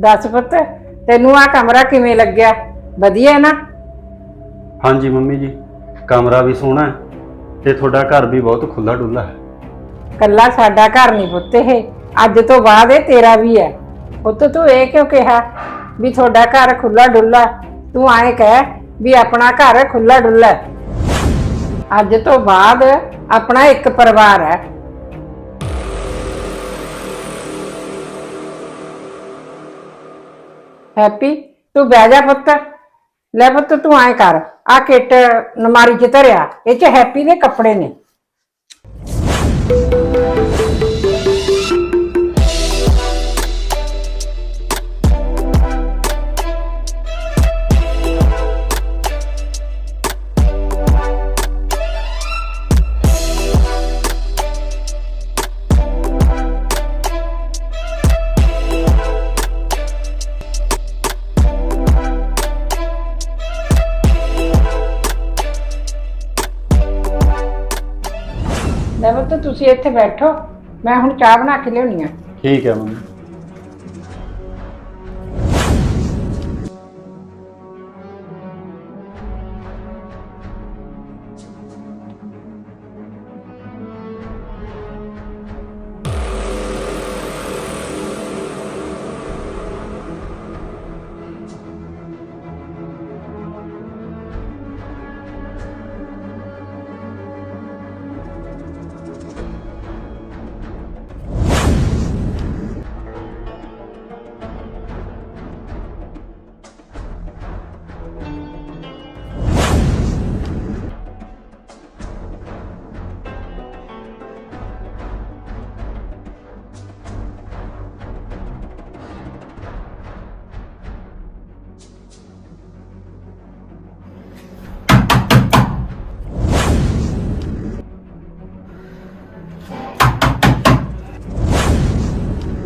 ਦੱਸ ਪੁੱਤ ਤੈਨੂੰ ਆ ਕਮਰਾ ਕਿਵੇਂ ਲੱਗਿਆ? ਵਧੀਆ ਨਾ? ਹਾਂਜੀ ਮੰਮੀ ਜੀ ਕਮਰਾ ਵੀ ਸੋਹਣਾ ਹੈ ਤੇ ਤੁਹਾਡਾ ਘਰ ਵੀ ਬਹੁਤ ਖੁੱਲਾ ਡੁੱਲਾ ਹੈ। ਕੱਲਾ ਸਾਡਾ ਘਰ ਨਹੀਂ ਪੁੱਤ ਇਹ ਅੱਜ ਤੋਂ ਬਾਅਦ ਇਹ ਤੇਰਾ ਵੀ ਹੈ। ਪੁੱਤ ਤੂੰ ਇਹ ਕਿਉਂ ਕਿਹਾ ਵੀ ਤੁਹਾਡਾ ਘਰ ਖੁੱਲਾ ਡੁੱਲਾ ਤੂੰ ਐਂ ਕਹਿ ਵੀ ਆਪਣਾ ਘਰ ਖੁੱਲਾ ਡੁੱਲਾ ਹੈ। ਅੱਜ ਤੋਂ ਬਾਅਦ ਆਪਣਾ ਇੱਕ ਪਰਿਵਾਰ ਹੈ। ਹੈਪੀ, ਤੂੰ ਬਹਿ ਜਾ ਪੁੱਤ। ਲੈ ਪੁੱਤ, ਤੂੰ ਐਂ ਕਰ। ਆ ਕਿੱਟ ਨਮਾਰੀ 'ਚ ਧਰਿਆ, ਇਹ 'ਚ ਹੈਪੀ ਦੇ ਕੱਪੜੇ ਨੇ। ਲੈ ਪੁੱਤ, ਤੁਸੀਂ ਇੱਥੇ ਬੈਠੋ। ਮੈਂ ਹੁਣ ਚਾਹ ਬਣਾ ਕੇ ਲਿਆਉਣੀ ਆ। ਠੀਕ ਹੈ ਮੰਮੀ।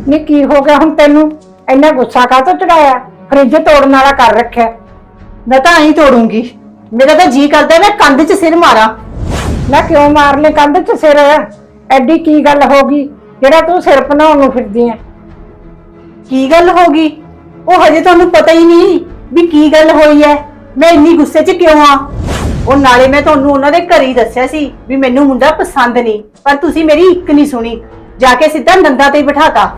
ਨੀ ਕੀ ਹੋ ਗਿਆ ਹੁਣ ਤੈਨੂੰ? ਇੰਨਾ ਗੁੱਸਾ ਕਾਹਤੋਂ ਚੜਾਇਆ? ਫਰਿੱਜ ਤੋੜਨ ਵਾਲਾ ਕਰ ਰੱਖਿਆ। ਮੈਂ ਤਾਂ ਐਂ ਤੋੜੂੰਗੀ। ਮੇਰਾ ਤਾਂ ਜੀ ਕਰਦਾ ਮੈਂ ਕੰਧ 'ਚ ਸਿਰ ਮਾਰਾਂ। ਨਾ ਕਿਉਂ ਮਾਰ ਲੈ ਕੰਧ 'ਚ ਸਿਰ? ਐਡੀ ਕੀ ਗੱਲ ਹੋ ਗਈ? ਜਿਹੜਾ ਤੂੰ ਸਿਰ ਭਨਾਉਣ ਨੂੰ ਫਿਰਦੀ ਐ। ਕੀ ਗੱਲ ਹੋ ਗਈ? ਉਹ ਹਜੇ ਤੁਹਾਨੂੰ ਪਤਾ ਹੀ ਨਹੀਂ ਵੀ ਕੀ ਗੱਲ ਹੋਈ ਹੈ ਮੈਂ ਇੰਨੀ ਗੁੱਸੇ 'ਚ ਕਿਉਂ ਆ? ਉਹ ਨਾਲੇ ਮੈਂ ਤੁਹਾਨੂੰ ਉਹਨਾਂ ਦੇ ਘਰ ਹੀ ਦੱਸਿਆ ਸੀ ਵੀ ਮੈਨੂੰ ਮੁੰਡਾ ਪਸੰਦ ਨਹੀਂ, ਪਰ ਤੁਸੀਂ ਮੇਰੀ ਇੱਕ ਨਹੀਂ ਸੁਣੀ। ਜਾ ਕੇ ਸਿੱਧਾ ਨੰਦਾ ਤੇ ਹੀ ਬਿਠਾਤਾ।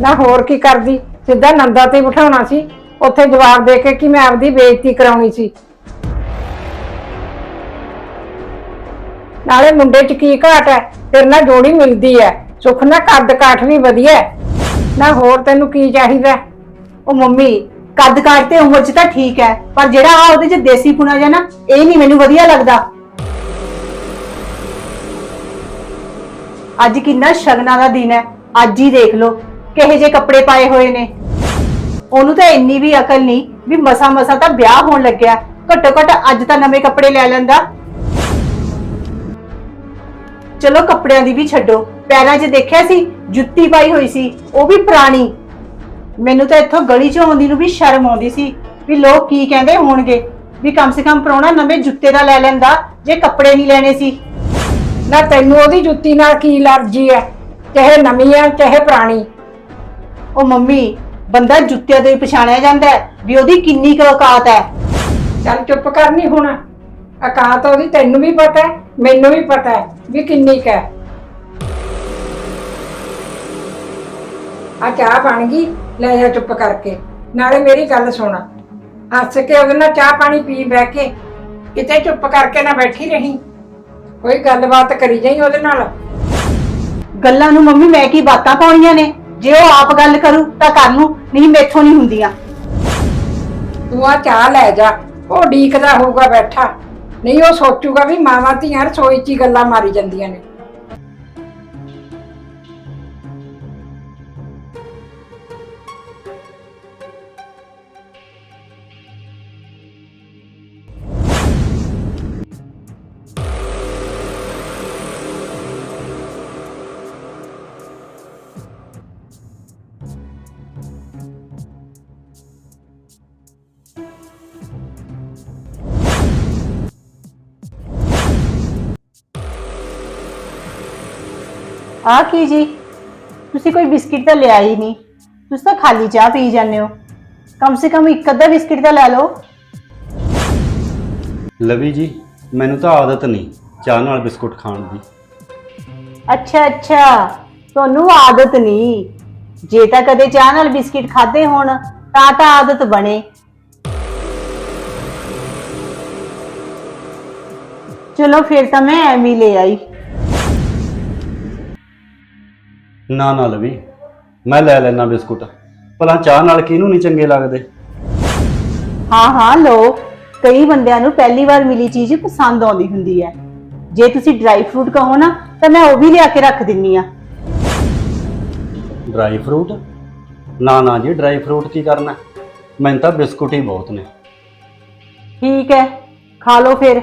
ਨਾ ਹੋਰ ਕੀ ਕਰਦੀ? ਸਿੱਧਾ ਨੰਦਾ ਤੇ ਬਿਠਾਉਣਾ ਸੀ। ਉੱਥੇ ਜਵਾਬ ਦੇ ਕੇ ਕਿ ਮੈਂ ਆਪਦੀ ਬੇਇੱਜ਼ਤੀ ਕਰਾਉਣੀ ਸੀ। ਨਾਲੇ ਮੁੰਡੇ 'ਚ ਕੀ ਘਾਟ ਹੈ? ਤੇਰੇ ਨਾਲ ਜੋੜੀ ਮਿਲਦੀ ਹੈ। ਸੁੱਖ ਨਾਲ ਕੱਦ ਕਾਠ ਵੀ ਵਧੀਆ ਹੈ। ਨਾ ਹੋਰ ਤੈਨੂੰ ਕੀ ਚਾਹੀਦਾ? ਉਹ ਮੰਮੀ, ਕੱਦ ਕਾਠ ਤੇ ਉਮਰ 'ਚ ਤਾਂ ਠੀਕ ਹੈ, ਪਰ ਜਿਹੜਾ ਆ ਉਹਦੇ 'ਚ ਦੇਸੀ ਪੁਣਾ ਜਿਹਾ ਨਾ, ਇਹ ਨਹੀਂ ਮੈਨੂੰ ਵਧੀਆ ਲੱਗਦਾ। ਅੱਜ ਕਿੰਨਾ ਸ਼ਗਨਾਂ ਦਾ ਦਿਨ ਹੈ। ਅੱਜ ਹੀ ਦੇਖ ਲਓ, ਕਿਹੇ ਜੇ ਕੱਪੜੇ ਪਾਏ ਹੋਏ ਨੇ। ਉਹਨੂੰ ਤਾਂ ਇੰਨੀ ਵੀ ਅਕਲ ਨਹੀਂ ਵੀ ਮਸਾ ਮਸਾ ਤਾਂ ਵਿਆਹ ਹੋਣ ਲੱਗਿਆ। ਘੱਟੋ ਘੱਟ ਅੱਜ ਤਾਂ ਨਵੇਂ ਕੱਪੜੇ ਲੈ ਲੈਂਦਾ। ਚਲੋ ਕੱਪੜਿਆਂ ਦੀ ਵੀ ਛੱਡੋ। ਪੈਰਾਂ 'ਚ ਦੇਖਿਆ ਸੀ, ਜੁੱਤੀ ਪਾਈ ਹੋਈ ਸੀ, ਉਹ ਵੀ ਪੁਰਾਣੀ। ਮੈਨੂੰ ਤਾਂ ਇੱਥੋਂ ਗਲੀ 'ਚ ਆਉਂਦੀ ਨੂੰ ਵੀ ਸ਼ਰਮ ਆਉਂਦੀ ਸੀ ਵੀ ਲੋਕ ਕੀ ਕਹਿੰਦੇ ਹੋਣਗੇ। ਵੀ ਕਮ ਸੇ ਕਮ ਪ੍ਰਾਹੁਣਾ ਨਵੇਂ ਜੁੱਤੇ ਦਾ ਲੈ ਲੈਂਦਾ, ਜੇ ਕੱਪੜੇ ਨਹੀਂ ਲੈਣੇ ਸੀ। ਨਾ ਤੈਨੂੰ ਉਹਦੀ ਜੁੱਤੀ ਨਾਲ ਕੀ ਅਲਰਜੀ ਹੈ? ਚਾਹੇ ਨਵੀਂ ਹੈ ਚਾਹੇ ਪੁਰਾਣੀ। ਉਹ ਮੰਮੀ ਬੰਦਾ ਜੁੱਤਿਆਂ ਤੋਂ ਹੀ ਪਛਾਣਿਆ ਜਾਂਦਾ ਹੈ ਵੀ ਉਹਦੀ ਕਿੰਨੀ ਕੁ ਔਕਾਤ ਹੈ। ਚੱਲ ਚੁੱਪ ਕਰਨੀ ਹੁਣ। ਅਕਾਤ ਉਹਦੀ ਤੈਨੂੰ ਵੀ ਪਤਾ ਹੈ ਮੈਨੂੰ ਵੀ ਪਤਾ ਹੈ ਵੀ ਕਿੰਨੀ ਕੁ ਹੈ। ਆ ਚਾਹ ਬਣ ਗਈ ਲੈ ਜਾ ਚੁੱਪ ਕਰਕੇ। ਨਾਲੇ ਮੇਰੀ ਗੱਲ ਸੁਣ। ਹੱਸ ਕੇ ਉਹਦੇ ਨਾਲ ਚਾਹ ਪਾਣੀ ਪੀ ਬਹਿ ਕੇ। ਕਿਤੇ ਚੁੱਪ ਕਰਕੇ ਨਾ ਬੈਠੀ ਰਹੀਂ। ਕੋਈ ਗੱਲਬਾਤ ਕਰੀ ਜਾਈ ਉਹਦੇ ਨਾਲ? ਗੱਲਾਂ ਨੂੰ ਮੰਮੀ ਮੈਂ ਕੀ ਬਾਤਾਂ ਪਾਉਣੀਆਂ ਨੇ? ਜੇ ਉਹ ਆਪ ਗੱਲ ਕਰੂ ਤਾਂ ਕਰ ਲੂ ਨਹੀਂ ਮੈਥੋਂ ਨਹੀਂ ਹੁੰਦੀਆਂ। ਤੂੰ ਆ ਚਾਹ ਲੈ ਜਾ ਉਹ ਡੀਕਦਾ ਹੋਊਗਾ ਬੈਠਾ। ਨਹੀਂ ਉਹ ਸੋਚੂਗਾ ਵੀ ਮਾਵਾਂ ਧੀਆਂ ਰਸੋਈ 'ਚ ਹੀ ਗੱਲਾਂ ਮਾਰੀ ਜਾਂਦੀਆਂ ਨੇ। ਆ ਕੀ ਜੀ? ਤੁਸੀਂ ਕੋਈ ਬਿਸਕਿਟ ਤਾਂ ਲਿਆ ਹੀ ਨਹੀਂ। ਤੁਸੀਂ ਤਾਂ ਖਾਲੀ ਚਾਹ ਪੀ ਜਾਂਦੇ ਹੋ। ਕਮ ਸੇ ਕਮ ਇੱਕ ਅੱਧਾ ਬਿਸਕਿਟ ਤਾਂ ਲੈ ਲਓ। ਲਵੀ ਜੀ ਮੈਨੂੰ ਤਾਂ ਆਦਤ ਨਹੀਂ ਚਾਹ ਨਾਲ ਬਿਸਕੁਟ ਖਾਣ ਦੀ। ਅੱਛਾ ਅੱਛਾ। ਤੁਹਾਨੂੰ ਆਦਤ ਨਹੀਂ। ਜੇ ਤਾਂ ਕਦੇ ਚਾਹ ਨਾਲ ਬਿਸਕਿਟ ਖਾਦੇ ਹੋਣ ਤਾਂ ਤਾਂ ਆਦਤ ਬਣੇ। ਚਲੋ ਫਿਰ ਤਾਂ ਮੈਂ ਐਵੇਂ ਹੀ ਲੈ ਆਈ। ਨਾ ਨਾ ਲਵੀ ਮੈਂ ਲੈ ਲੈਣਾ ਬਿਸਕੁਟ। ਭਲਾ ਚਾਹ ਨਾਲ ਕਿਹਨੂੰ ਨਹੀਂ ਚੰਗੇ ਲੱਗਦੇ? ਹਾਂ ਹਾਂ ਲੋ ਕਈ ਬੰਦਿਆਂ ਨੂੰ ਪਹਿਲੀ ਵਾਰ ਮਿਲੀ ਚੀਜ਼ ਪਸੰਦ ਆਉਂਦੀ ਹੁੰਦੀ ਹੈ। ਜੇ ਤੁਸੀਂ ਡਰਾਈ ਫਰੂਟ ਕਹੋ ਨਾ ਤਾਂ ਮੈਂ ਉਹ ਵੀ ਲਿਆ ਕੇ ਰੱਖ ਦਿੰਨੀ ਆ। Dry fruit? ਨਾ ਨਾ ਜੀ ਡਰਾਈ ਫਰੂਟ ਕੀ ਕਰਨਾ? ਮੈਨੂੰ ਤਾਂ ਬਿਸਕੁਟ ਹੀ ਬਹੁਤ ਨੇ। ਠੀਕ ਹੈ ਖਾ ਲਓ ਫਿਰ।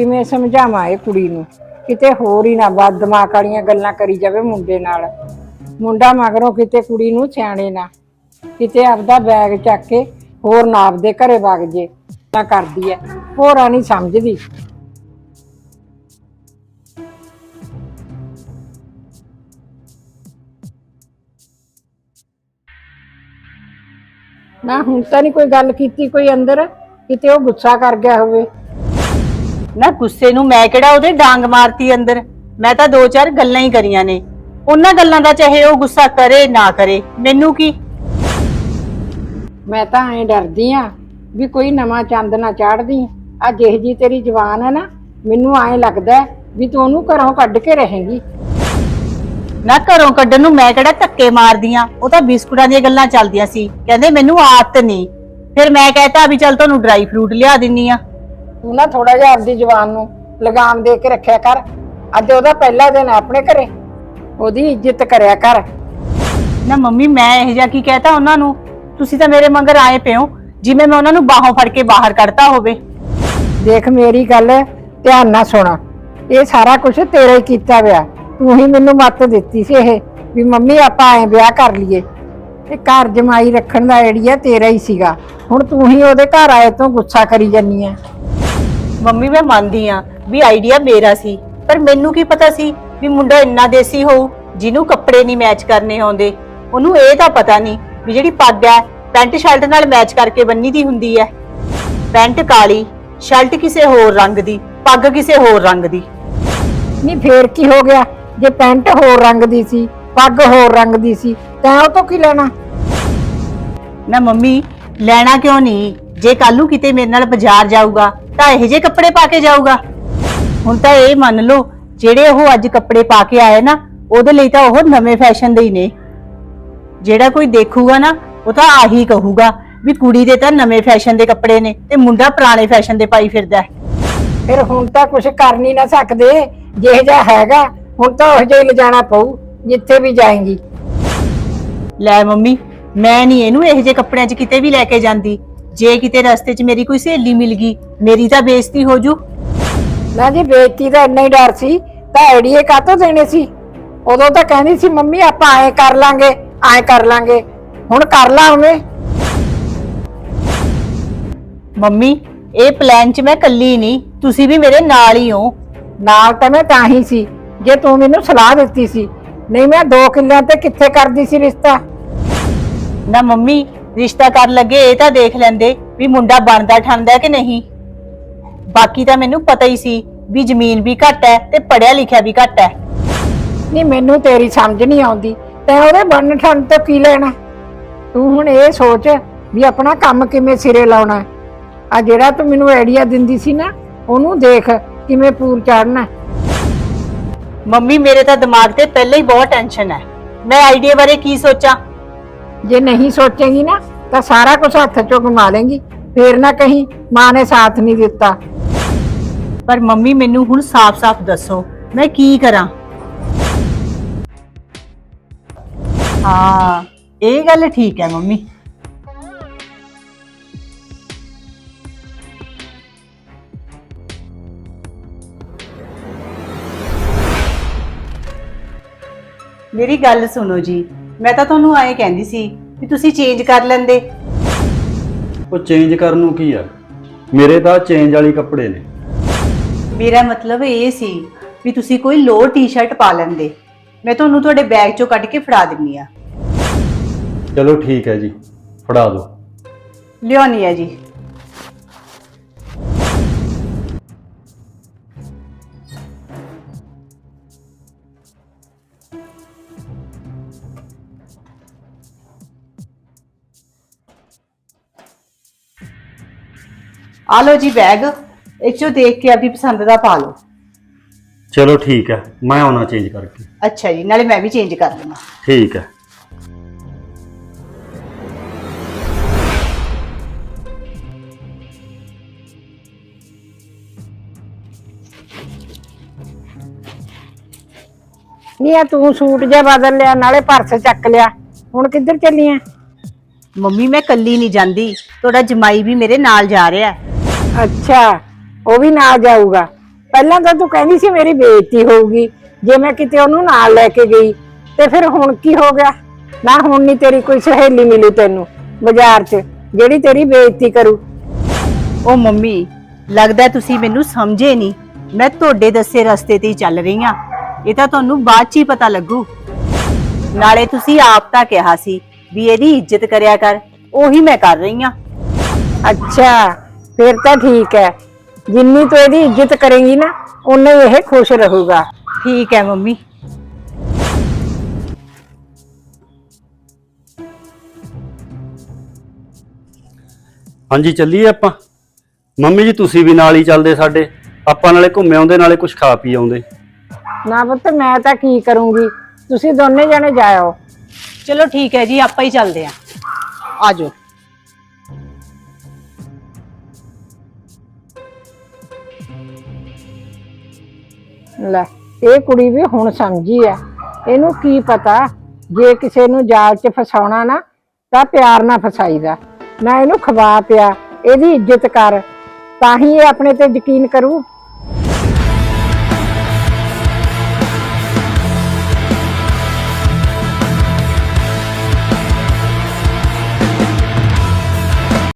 ਕਿਵੇਂ ਸਮਝਾਵਾਂ ਇਹ ਕੁੜੀ ਨੂੰ? ਕਿਤੇ ਹੋਰ ਹੀ ਨਾ ਬਾਦ ਦਿਮਾਗ ਵਾਲੀਆਂ ਗੱਲਾਂ ਕਰੀ ਜਾਵੇ ਮੁੰਡੇ ਨਾਲ। ਮੁੰਡਾ ਮਗਰੋਂ ਕਿਤੇ ਕੁੜੀ ਨੂੰ ਸਿਆਣੇ ਨਾ। ਕਿਤੇ ਆਪਦਾ ਬੈਗ ਚੱਕ ਕੇ ਹੋਰ ਨਾ ਆਪਦੇ ਘਰੇ ਵਗ ਜੇ। ਤਾਂ ਕਰਦੀ ਐ। ਹੋਰਾਂ ਨਹੀਂ ਸਮਝਦੀ। ਨਾ ਹੁਣ ਤਾਂ ਨਹੀਂ ਕੋਈ ਗੱਲ ਕੀਤੀ ਕੋਈ ਅੰਦਰ? ਕਿਤੇ ਉਹ ਗੁੱਸਾ ਕਰ ਗਿਆ ਹੋਵੇ। ਨਾ ਗੁੱਸੇ ਨੂੰ ਮੈਂ ਕਿਹੜਾ ਉਹਦੇ ਡਾਂਗ ਮਾਰਤੀ ਅੰਦਰ? ਮੈਂ ਤਾਂ ਦੋ ਚਾਰ ਗੱਲਾਂ ਹੀ ਕਰੀਆਂ ਨੇ। ਉਹਨਾਂ ਗੱਲਾਂ ਦਾ ਚਾਹੇ ਉਹ ਗੁੱਸਾ ਕਰੇ ਨਾ ਕਰੇ ਮੈਨੂੰ ਕੀ? ਮੈਂ ਤਾਂ ਐਂ ਡਰਦੀ ਆ ਵੀ ਕੋਈ ਨਵਾਂ ਚੰਦ ਨਾ ਚਾੜਦੀ। ਆ ਜਿਹੇ ਜੀ ਤੇਰੀ ਜਵਾਨ ਹੈ ਨਾ ਮੈਨੂੰ ਐਂ ਲੱਗਦਾ ਹੈ ਵੀ ਤੂੰ ਉਹਨੂੰ ਘਰੋਂ ਕੱਢ ਕੇ ਰਹੇਂਗੀ। ਨਾ ਘਰੋਂ ਕੱਢਣ ਨੂੰ ਮੈਂ ਕਿਹੜਾ ਧੱਕੇ ਮਾਰਦੀ ਆ? ਉਹ ਤਾਂ ਬਿਸਕੁਟਾਂ ਦੀਆਂ ਗੱਲਾਂ ਚੱਲਦੀਆਂ ਸੀ। ਕਹਿੰਦੇ ਮੈਨੂੰ ਆਦਤ ਨਹੀਂ। ਫਿਰ ਮੈਂ ਕਹਿਤਾ ਵੀ ਚੱਲ ਤੁਹਾਨੂੰ ਡਰਾਈ ਫਰੂਟ ਲਿਆ ਦਿੰਨੀ ਆ। ਤੂੰ ਨਾ ਥੋੜਾ ਜਿਹਾ ਆਪਦੀ ਜਵਾਨ ਨੂੰ ਲਗਾਮ ਦੇ ਕੇ ਰੱਖਿਆ ਕਰ। ਅੱਜ ਉਹਦਾ ਪਹਿਲਾ ਦਿਨ ਹੈ ਆਪਣੇ ਘਰੇ। ਉਹਦੀ ਇੱਜ਼ਤ ਕਰਿਆ ਕਰ। ਨਾ ਮੰਮੀ ਮੈਂ ਇਹ ਜਿਹਾ ਕੀ ਕਹਿਤਾ ਉਹਨਾਂ ਨੂੰ? ਤੁਸੀਂ ਤਾਂ ਮੇਰੇ ਮਗਰ ਆਏ ਪਿਓ ਜਿਵੇਂ ਮੈਂ ਉਹਨਾਂ ਨੂੰ ਬਾਹੋਂ ਫੜ ਕੇ ਬਾਹਰ ਕੱਢਤਾ ਹੋਵੇ। ਦੇਖ ਮੇਰੀ ਗੱਲ ਧਿਆਨ ਨਾਲ ਸੁਣਾ। ਇਹ ਸਾਰਾ ਕੁਝ ਤੇਰਾ ਹੀ ਕੀਤਾ ਵਿਆ ਤੂੰ ਹੀ ਮੈਨੂੰ ਮੱਤ ਦਿੱਤੀ ਸੀ ਇਹ ਵੀ ਮੰਮੀ ਆਪਾਂ ਐ ਵਿਆਹ ਕਰ ਲਈਏ। ਇਹ ਘਰ ਜਮਾਈ ਰੱਖਣ ਦਾ ਆਈਡੀਆ ਤੇਰਾ ਹੀ ਸੀਗਾ। ਹੁਣ ਤੂੰ ਹੀ ਉਹਦੇ ਘਰ ਆਏ ਤੋਂ ਗੁੱਸਾ ਕਰੀ ਜਾਨੀ ਐ ਮੰਮੀ ਮੈਂ ਮੰਨਦੀ ਆ ਵੀ ਆਈਡੀਆ ਮੇਰਾ ਸੀ ਪਰ ਮੈਨੂੰ ਕੀ ਪਤਾ ਸੀ ਵੀ ਮੁੰਡਾ ਇੰਨਾ ਦੇਸੀ ਹੋਊ ਜਿਹਨੂੰ ਕੱਪੜੇ ਨਹੀਂ ਮੈਚ ਕਰਨੇ ਆਉਂਦੇ। ਉਹਨੂੰ ਇਹ ਤਾਂ ਪਤਾ ਨਹੀਂ ਵੀ ਜਿਹੜੀ ਪੱਗ ਹੈ ਪੈਂਟ ਸ਼ਰਟ ਨਾਲ ਮੈਚ ਕਰਕੇ ਬੰਨੀ ਦੀ ਹੁੰਦੀ ਹੈ। ਪੈਂਟ ਕਾਲੀ ਸ਼ਰਟ ਕਿਸੇ ਹੋਰ ਰੰਗ ਦੀ ਪੱਗ ਕਿਸੇ ਹੋਰ ਰੰਗ ਦੀ। ਨਹੀਂ ਫੇਰ ਕੀ ਹੋ ਗਿਆ? ਜੇ ਪੈਂਟ ਹੋਰ ਰੰਗ ਦੀ ਸੀ ਪੱਗ ਹੋਰ ਰੰਗ ਦੀ ਸੀ ਤਾਂ ਉਹ ਤੋਂ ਕੀ ਲੈਣਾ? ਨਾ ਮੰਮੀ ਲੈਣਾ ਕਿਉਂ ਨਹੀਂ? ਜੇ ਕੱਲ ਨੂੰ ਕਿਤੇ ਮੇਰੇ ਨਾਲ ਬਾਜ਼ਾਰ ਜਾਊਗਾ ਤਾਂ ਇਹੋ ਜਿਹੇ ਕੱਪੜੇ ਪਾ ਕੇ ਜਾਊਗਾ। ਹੁਣ ਤਾਂ ਇਹ ਮੰਨ ਲਓ ਜਿਹੜੇ ਉਹ ਅੱਜ ਕੱਪੜੇ ਪਾ ਕੇ ਆਏ ਨਾ ਉਹਦੇ ਲਈ ਤਾਂ ਉਹ ਨਵੇਂ ਫੈਸ਼ਨ ਦੇ ਹੀ ਨੇ। ਜਿਹੜਾ ਕੋਈ ਦੇਖੂਗਾ ਨਾ ਉਹ ਤਾਂ ਆਹੀ ਕਹੂਗਾ ਵੀ ਕੁੜੀ ਦੇ ਤਾਂ ਨਵੇਂ ਫੈਸ਼ਨ ਦੇ ਕੱਪੜੇ ਨੇ ਤੇ ਮੁੰਡਾ ਪੁਰਾਣੇ ਫੈਸ਼ਨ ਦੇ ਪਾਈ ਫਿਰਦਾ ਹੈ। ਫਿਰ ਹੁਣ ਤਾਂ ਕੁਝ ਕਰ ਨਹੀਂ ਨਾ ਸਕਦੇ ਜਿਹੇ ਜਿਹਾ ਹੈਗਾ ਹੁਣ ਤਾਂ ਉਹ ਜਿਹਾ ਲਿਜਾਣਾ ਪਊ ਜਿੱਥੇ ਵੀ ਜਾਏਂਗੀ। ਲੈ ਮੰਮੀ ਮੈਂ ਨਹੀਂ ਇਹਨੂੰ ਇਹੋ ਜਿਹੇ ਕੱਪੜਿਆਂ 'ਚ ਕਿਤੇ ਵੀ ਲੈ ਕੇ ਜਾਂਦੀ। ਜੇ ਕਿਤੇ ਰਸਤੇ 'ਚ ਮੇਰੀ ਕੋਈ ਸਹੇਲੀ ਮਿਲ ਗਈ ਮੇਰੀ ਤਾਂ ਬੇਇੱਜ਼ਤੀ ਹੋ ਜੂ। ਨਾ ਜੀ ਬੇਇੱਜ਼ਤੀ ਦਾ ਇੰਨਾ ਹੀ ਡਰ ਸੀ ਤਾਂ ਆਈਡੀਏ ਕਾਤੋਂ ਦੇਣੇ ਸੀ? ਉਦੋਂ ਤਾਂ ਕਹਿੰਦੀ ਸੀ ਮੰਮੀ ਆਪਾਂ ਐ ਕਰ ਲਾਂਗੇ ਐ ਕਰ ਲਾਂਗੇ। ਹੁਣ ਕਰ ਲਾ ਉਵੇਂ। ਮੰਮੀ ਇਹ ਪਲਾਨ 'ਚ ਮੈਂ ਕੱਲੀ ਨਹੀਂ ਤੁਸੀਂ ਵੀ ਮੇਰੇ ਨਾਲ ਹੀ ਹੋ। ਨਾਲ ਤਾਂ ਮੈਂ ਤਾਂ ਹੀ ਸੀ ਜੇ ਤੂੰ ਮੈਨੂੰ ਸਲਾਹ ਦਿੱਤੀ ਸੀ। ਨਹੀਂ ਮੈਂ ਦੋ ਕਿੱਲਿਆਂ ਤੇ ਕਿੱਥੇ ਕਰਦੀ ਸੀ ਰਿਸ਼ਤਾ? ਨਾ ਮੰਮੀ ਰਿਸ਼ਤਾ ਕਰਨ ਲੱਗੇ ਇਹ ਤਾਂ ਦੇਖ ਲੈਂਦੇ ਵੀ ਮੁੰਡਾ ਬਣਦਾ ਠੰਦਾ ਕਿ ਨਹੀਂ। ਬਾਕੀ ਤਾਂ ਮੈਨੂੰ ਪਤਾ ਹੀ ਸੀ ਵੀ ਜ਼ਮੀਨ ਵੀ ਘੱਟ ਹੈ ਤੇ ਪੜਿਆ ਲਿਖਿਆ ਵੀ ਘੱਟ ਹੈ। ਨਹੀਂ ਮੈਨੂੰ ਤੇਰੀ ਸਮਝ ਨਹੀਂ ਆਉਂਦੀ। ਤੈਂ ਉਹਦੇ ਬੰਨ ਠੰਡ ਤੋਂ ਕੀ ਲੈਣਾ? ਤੂੰ ਹੁਣ ਇਹ ਸੋਚ ਵੀ ਆਪਣਾ ਕੰਮ ਕਿਵੇਂ ਸਿਰੇ ਲਾਉਣਾ ਆ ਜਿਹੜਾ ਤੂੰ ਮੈਨੂੰ ਆਈਡੀਆ ਦਿੰਦੀ ਸੀ ਨਾ ਉਹਨੂੰ ਦੇਖ ਕਿਵੇਂ ਪੂਰ ਚੜਨਾ ਮੰਮੀ ਮੇਰੇ ਤਾਂ ਦਿਮਾਗ ਤੇ ਪਹਿਲਾਂ ਹੀ ਬਹੁਤ ਟੈਨਸ਼ਨ ਹੈ। ਮੈਂ ਆਈਡੀਆ ਬਾਰੇ ਕੀ ਸੋਚਾਂ? ਜੇ ਨਹੀਂ ਸੋਚੇਂਗੀ ਨਾ, ਤਾਂ ਸਾਰਾ ਕੁਝ ਹੱਥ ਚੋਂ ਕਮਾ ਲੇਂਗੀ। ਫੇਰ ਨਾ ਕਹੀਂ, ਮਾਂ ਨੇ ਸਾਥ ਨਹੀਂ ਦਿੱਤਾ। ਪਰ ਮੰਮੀ, ਮੈਨੂੰ ਹੁਣ ਸਾਫ਼-ਸਾਫ਼ ਦੱਸੋ, ਮੈਂ ਕੀ ਕਰਾਂ? ਹਾਂ, ਇਹ ਗੱਲ ਠੀਕ ਹੈ ਮੰਮੀ। ਮੇਰੀ ਗੱਲ ਸੁਣੋ ਜੀ ਮੈਂ ਤਾਂ ਤੁਹਾਨੂੰ ਐਂ ਕਹਿੰਦੀ ਸੀ ਵੀ ਤੁਸੀਂ ਚੇਂਜ ਕਰ ਲੈਂਦੇ। ਉਹ ਚੇਂਜ ਕਰਨ ਨੂੰ ਕੀ ਆ? ਮੇਰੇ ਤਾਂ ਚੇਂਜ ਵਾਲੀ ਕੱਪੜੇ ਨੇ। ਮੇਰਾ ਮਤਲਬ ਇਹ ਸੀ ਵੀ ਤੁਸੀਂ ਕੋਈ ਲੋਅਰ ਟੀ-ਸ਼ਰਟ ਪਾ ਲੈਂਦੇ। ਮੈਂ ਤੁਹਾਨੂੰ ਤੁਹਾਡੇ ਬੈਗ ਚੋਂ ਕੱਢ ਕੇ ਫੜਾ ਦਿੰਨੀ ਆ। ਚਲੋ ਠੀਕ ਹੈ ਜੀ ਫੜਾ ਦਿਓ। ਲਿਆਉਣੀ ਆ ਜੀ। ਆ ਲਓ ਜੀ ਬੈਗ ਇਹ ਚੋਂ ਦੇਖ ਕੇ ਆਪਣੀ ਪਸੰਦ ਦਾ ਪਾ ਲਓ। ਚਲੋ ਠੀਕ ਹੈ ਮੈਂ ਆਉਣਾ ਚੇਂਜ ਕਰਕੇ। ਅੱਛਾ ਜੀ ਨਾਲੇ ਮੈਂ ਵੀ ਚੇਂਜ ਕਰ ਲਵਾਂ ਠੀਕ ਹੈ। ਨਹੀਂ ਆ ਤੂੰ ਸੂਟ ਜਿਹਾ ਬਦਲ ਲਿਆ ਨਾਲੇ ਪਰਸ ਚੱਕ ਲਿਆ। ਹੁਣ ਕਿੱਧਰ ਚੱਲੀ ਐ? ਮੰਮੀ ਮੈਂ ਕੱਲੀ ਨਹੀਂ ਜਾਂਦੀ। ਤੁਹਾਡਾ ਜਮਾਈ ਵੀ ਮੇਰੇ ਨਾਲ ਜਾ ਰਿਹਾ ਹੈ। ਅੱਛਾ ਉਹ ਵੀ ਨਾਲ ਜਾਊਗਾ। ਪਹਿਲਾਂ ਤਾਂ ਤੂੰ ਕਹਿੰਦੀ ਸੀ ਮੇਰੀ ਬੇਇੱਜ਼ਤੀ ਹੋਊਗੀ ਜੇ ਮੈਂ ਕਿਤੇ ਉਹਨੂੰ ਨਾਲ ਲੈ ਕੇ ਗਈ ਤੇ ਫਿਰ ਹੁਣ ਕੀ ਹੋ ਗਿਆ? ਨਾ ਹੁਣ ਨਹੀਂ ਤੇਰੀ ਕੋਈ ਸਹੇਲੀ ਮਿਲੂ ਤੈਨੂੰ ਬਾਜ਼ਾਰ 'ਚ ਜਿਹੜੀ ਤੇਰੀ ਬੇਇੱਜ਼ਤੀ ਕਰੂ। ਉਹ ਮੰਮੀ ਲੱਗਦਾ ਤੁਸੀਂ ਮੈਨੂੰ ਸਮਝੇ ਨਹੀਂ ਮੈਂ ਤੁਹਾਡੇ ਦੱਸੇ ਰਸਤੇ ਤੇ ਹੀ ਚੱਲ ਰਹੀ ਆ ਇਹ ਤਾਂ ਤੁਹਾਨੂੰ ਬਾਅਦ ਚ ਹੀ ਪਤਾ ਲੱਗੂ। ਨਾਲੇ ਤੁਸੀਂ ਆਪ ਤਾਂ ਕਿਹਾ ਸੀ ਵੀ ਇਹਦੀ ਇੱਜ਼ਤ ਕਰਿਆ ਕਰ। ਉਹੀ ਮੈਂ ਕਰ ਰਹੀ ਆ ਅੱਛਾ। ਫਿਰ ਤਾਂ ਠੀਕ ਹੈ। ਜਿੰਨੀ ਤੂੰ ਇਹਦੀ ਇੱਜ਼ਤ ਕਰੇਂਗੀ ਨਾ ਉਨਾ ਹੀ ਇਹ ਖੁਸ਼ ਰਹੂਗਾ। ਠੀਕ ਹੈ ਮੰਮੀ। ਹਾਂਜੀ ਚੱਲੀਏ ਆਪਾਂ। ਮੰਮੀ ਜੀ ਤੁਸੀਂ ਵੀ ਨਾਲ ਹੀ ਚੱਲਦੇ ਸਾਡੇ। ਆਪਾਂ ਨਾਲੇ ਘੁੰਮੇ ਆਉਂਦੇ ਨਾਲੇ ਕੁਝ ਖਾ ਪੀ ਆਉਂਦੇ। ਨਾ ਪੁੱਤ ਮੈਂ ਤਾਂ ਕੀ ਕਰੂੰਗੀ? ਤੁਸੀਂ ਦੋਨੇ ਜਣੇ ਜਾਇਓ। ਚਲੋ ਠੀਕ ਹੈ ਜੀ ਆਪਾਂ ਹੀ ਚੱਲਦੇ ਆ ਆਜੋ ਲੈ, ਇਹ ਕੁੜੀ ਵੀ ਹੁਣ ਸਮਝੀ ਆ। ਇਹਨੂੰ ਕੀ ਪਤਾ, ਜੇ ਕਿਸੇ ਨੂੰ ਜਾਲ 'ਚ ਫਸਾਉਣਾ ਨਾ, ਤਾਂ ਪਿਆਰ ਨਾਲ ਫਸਾਈਦਾ। ਨਾ ਇਹਨੂੰ ਖਵਾ ਪਿਆ, ਇਹਦੀ ਇੱਜ਼ਤ ਕਰ। ਤਾਂ ਹੀ ਇਹ ਆਪਣੇ ਤੇ ਯਕੀਨ ਕਰੂ